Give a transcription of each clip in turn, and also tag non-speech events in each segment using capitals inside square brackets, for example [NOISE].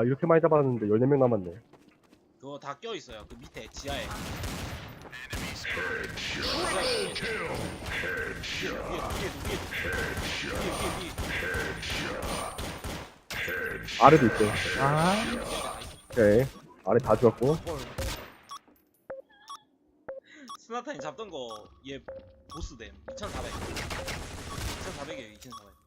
아 이렇게 많이 잡았는데 14명 남았네 그거 다 껴 있어요. 그 밑에 지하에. 아래도 있어요 아 오케이 아래 다 죽었고 스나타님 잡던 거 얘 보스댐 2,400. 2,400이에요. 2,400.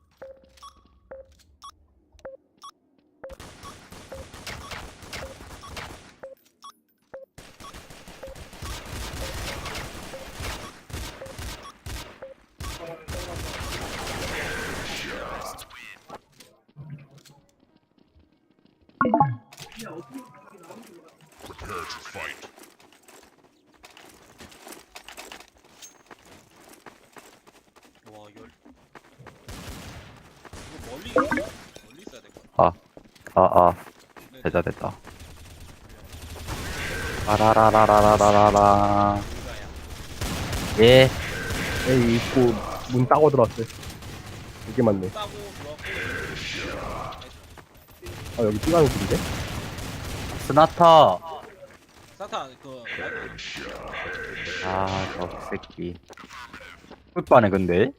멀리 있어? 멀리 있어야 될 것 같아. 아아 네, 됐다 됐다 아라라라라라라라 불가야. 예 에이 입구 문 따고 들어왔어요 이게 맞네 들어왔고. 아 여기 뛰가는 길인데? 스나타 사타 그 마이크 아저 새끼 꿀빠네 근데 네?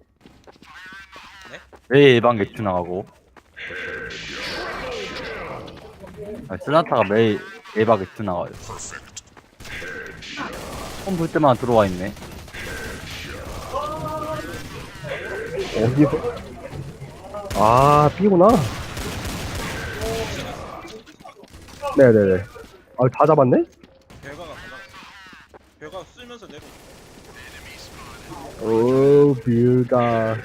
왜 일반 게트 나가고 아, 스나타가 매일 일반 게트 나가요 홈볼 때만 들어와 있네 어디서? 아 B구나 네네네 아 다 잡았네? 별가가 가다가 별가 쓸면서 내려. 오 뷰가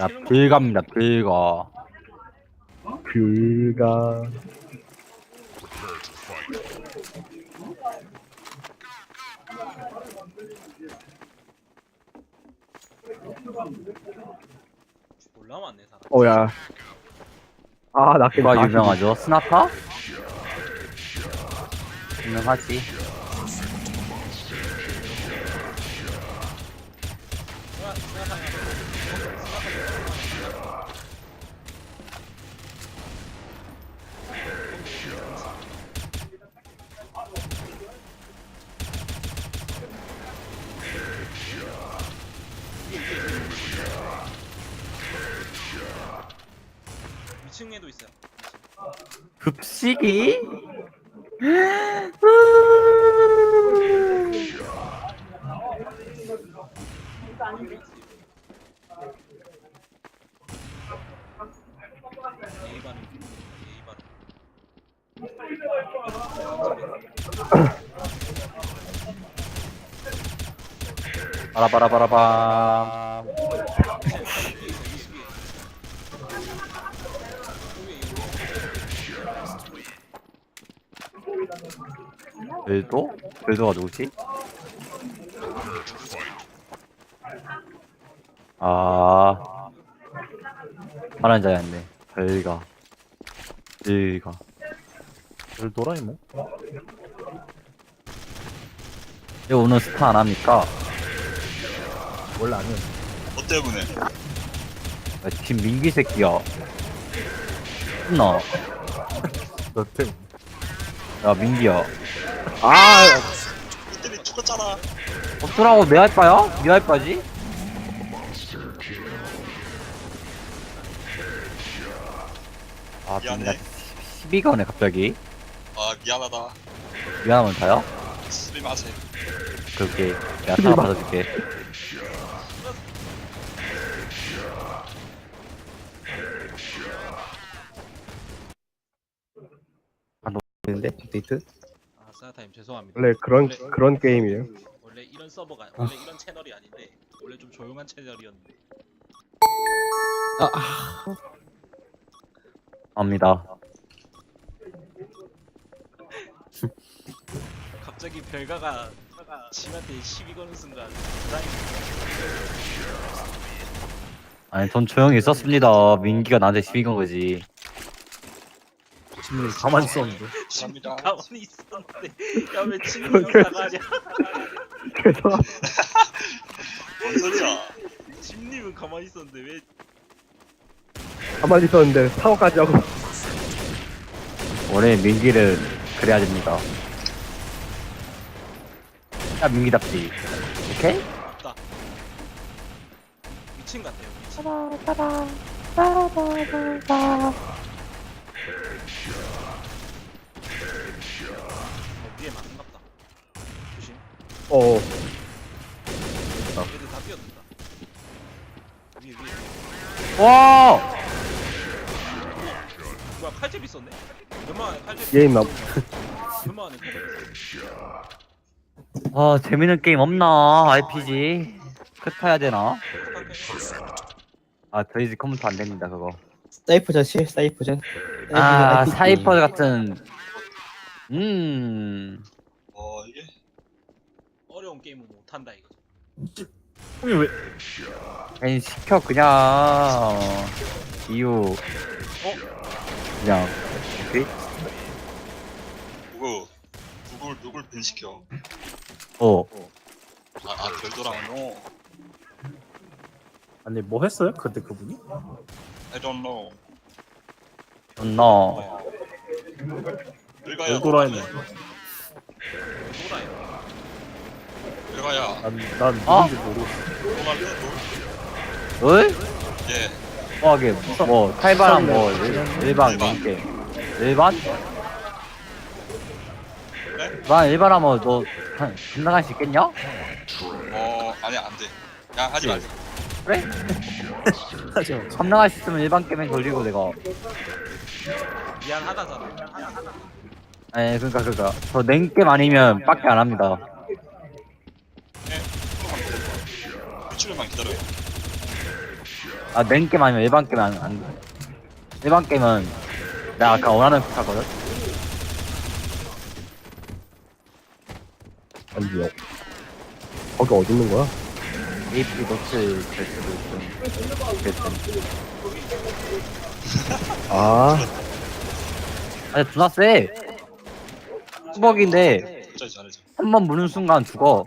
야 빌갑니다 빌가 뷰가 몰라 맞네 사람. 어야 아 낙게 누가 유명하죠? 스나타? 유명하지 2층에도 있어요. 급식이? 바라바라바라밤 벨도? 벨도가 누구지? 아 파란 자였네 벨가 벨가 벨도라니 뭐? 이거 오늘 스타 안 합니까? 원래 아니야 너 때문에 야, 팀 민기 새끼야. 나. 너 때문에 야 민기야. 아너 때문에 죽었잖아 어쩌라고 내 할바야? 네 할바지? 아 미안해. 민기가 시비가 오네 갑자기. 아 미안하다 미안하면 다요? 스리마세 그렇게 내가 사과 받아줄게. 안 오는데 업데이트? 아 스나타임 죄송합니다. 원래 그런 원래- 그런 게임이에요 원래 이런 서버가 원래 이런 채널이 아닌데 원래 좀 조용한 채널이었는데 압니다. [LAUGHS] 갑자기 별가가 지한테 시비 거는 순간 아니 전 조용히 있었습니다. 민기가 나한테 시비 건 거지. 가만히 있었는데 감사합니다 가만히 있었는데 야왜 친구 나가냐 죄송합니다 뭔 소리야 집님은 가만히 있었는데 왜 가만히 있었는데 사고까지 하고 원래 민기를 그래야 됩니다. 야 민기답지. 오케이? 없다. 미친 같아요. 미친. 어, 위에 맞는갑다. 조심. 어 얘들 다 뛰어든다. 위에 위에. 와! 뭐야 칼집 있었네? 연마 안에 칼집. 얘 있나 연마 안에 칼집. 아 재밌는 게임 없나? RPG. 끝해야 되나? 아 드이즈 컴퓨터 안 됩니다 그거. 사이퍼전 시 사이퍼전. 아. 사이퍼 같은. 음. 어 이게 어려운 게임은 못한다 이거. 형이 왜 그냥 시켜 그냥. 이유. 그냥. 오케이? 누구 누굴 누굴 밴시켜? 어. 아 아 별도라노 아니 뭐 했어요? 그때 그분이? I don't know. 존나. 일가야 오도라이네. 노라야. 일가야 난 난 아. 누군지 모르고 호날두 을? 예 뭐 하게 뭐 탈바람 뭐 일- 일반 일반. 게임 일반? 네? 일반 일반 하면 너 한- 끝나갈 수 있겠냐? 어 아니 안돼 그냥 하지 말자 그래? [LAUGHS] 마. 참나갈 수 있으면 일반 게임에 걸리고 내가 미안하다잖아. 아니 그니까 그니까 저 냉게임 아니면 밖에 안 합니다 일주일만 기다려요. 아 냉게임 아니면 일반 게임 안, 안 돼. 일반 게임은 내가 아까 원하는 스타거든? 아니요. 거기 어디 있는 거야? AP 노트 될수도 좀 됐든 아. 아니 존나 세 수박인데 어쩌지 잘해줘 한 번 무는 순간 죽어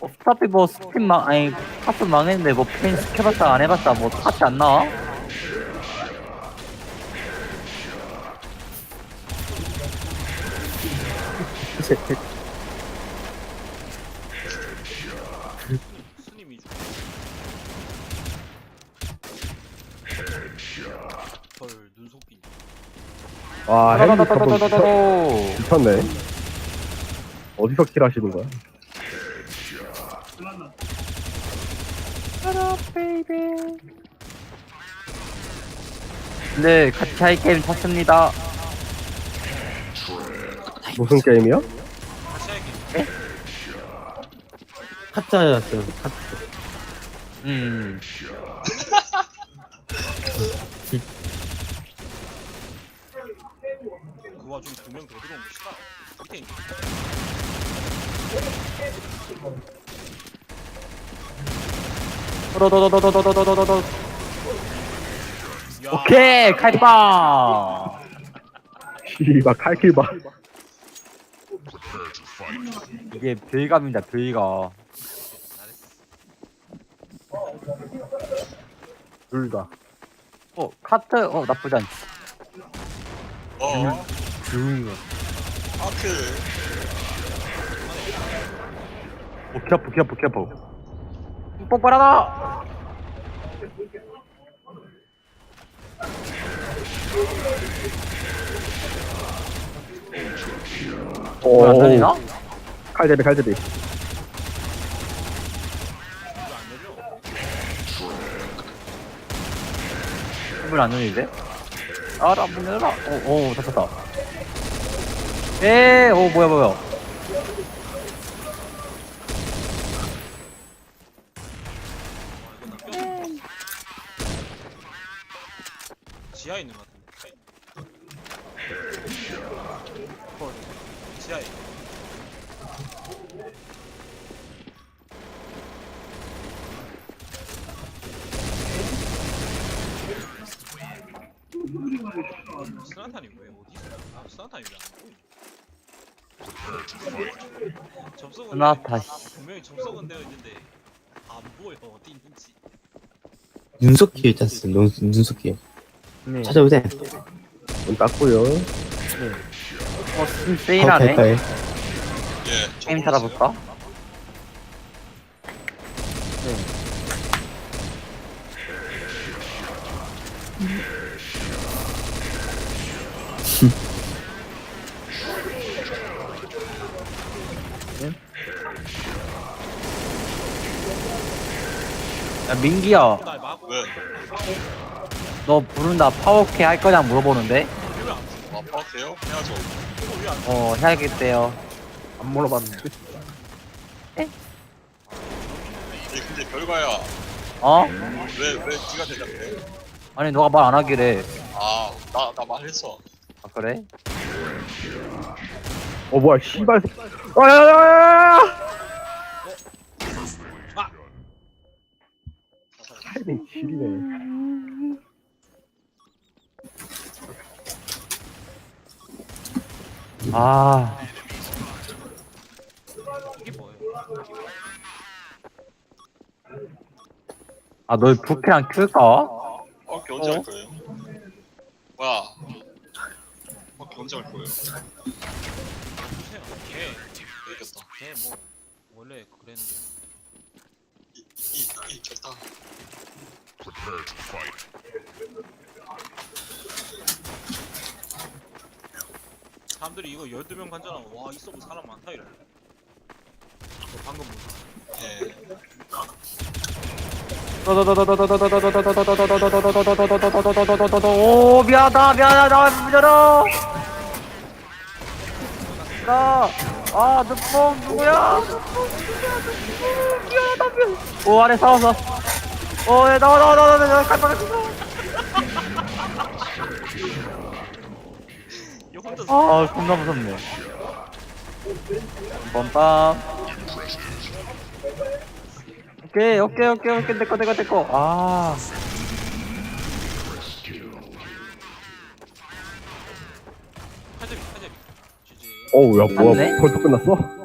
어차피 뭐 스킨 망 아니 파트 망했는데 뭐 페인 시켜봤다 안 해봤다 뭐 파트 안 나와? 헐 눈속빈 와 헬기 탑도 미쳤네 어디서 킬하시는 거야? 베이비. 네, 같이 아이템 탔습니다 무슨 게임이야? 카자였어요. 음. 도도도도도도도도도도 야, 오케이 칼빵 씨발 칼킬 봐 이게 별감입니다 별가 잘했어. 둘다. 어 카트 어 나쁘지 않지. 어? 조용히 해. 아크 오 키아프 키아프 키아프 뽀뽀라다! 오, 안 되나? 칼대비, 칼대비. 문안 열리는데? 아, 나문 열어라. 오, 어, 오, 잡혔다. 에, 오, 뭐야, 뭐야. 지하에 있는 것 같은데. 헐. 지하에. 스나탄이 왜 어디 있어? 아 스나탄이 왜안 보이지? 접속은 돼- 씨. 분명히 접속은 되어 있는데 안 보여 어디 있는지. 눈속기 일단 쓰 눈, 눈속기 네. 찾아보세요 문 닫고요. 어, 스팀 세일하네. 가까이 예. 게임 적어놓으세요. 찾아볼까? 야 민기야 왜? 너 부른다 파워케 할 거냐 물어보는데 아, 파악해요? 해야죠. 이거 왜안 어 해야겠대요 안 물어봤는데. 아니, 근데 별거야. 어? 왜, 왜 네가 대답해? 아니 너가 말 안 하기래 아, 나, 나 말했어. 아 그래? 어 뭐야 씨발. 아야야야야. 아! 타이밍 지리네. 아? 아, 널 부캐랑 클까? 어, 걔 언제 할 거예요? 뭐야? 어, 걔 언제 할 거예요? 걔, 이겼다. 걔뭐 원래 그랬는데. 이, 이, 이, 겼다. 사람들이 이거 12명 관전하면 와, 이 서브 사람 많다 이래. 저 방금 본 사람. 예. 오 미안하다 미안하다 문 열어 나아 눈뽕 누구야 눈뽕 누구야 눈뽕 미안하다 미안 오 안에 싸웠어 오 야, 나와 나와 나와 나와 갈망 이거 혼자 아 겁나 무섭네 빰빰 오케이 오케이 오케이 오케이 내꺼 내꺼 내꺼 아 칼제비. GG. 어우 야 뭐야 맞네? 벌써 끝났어?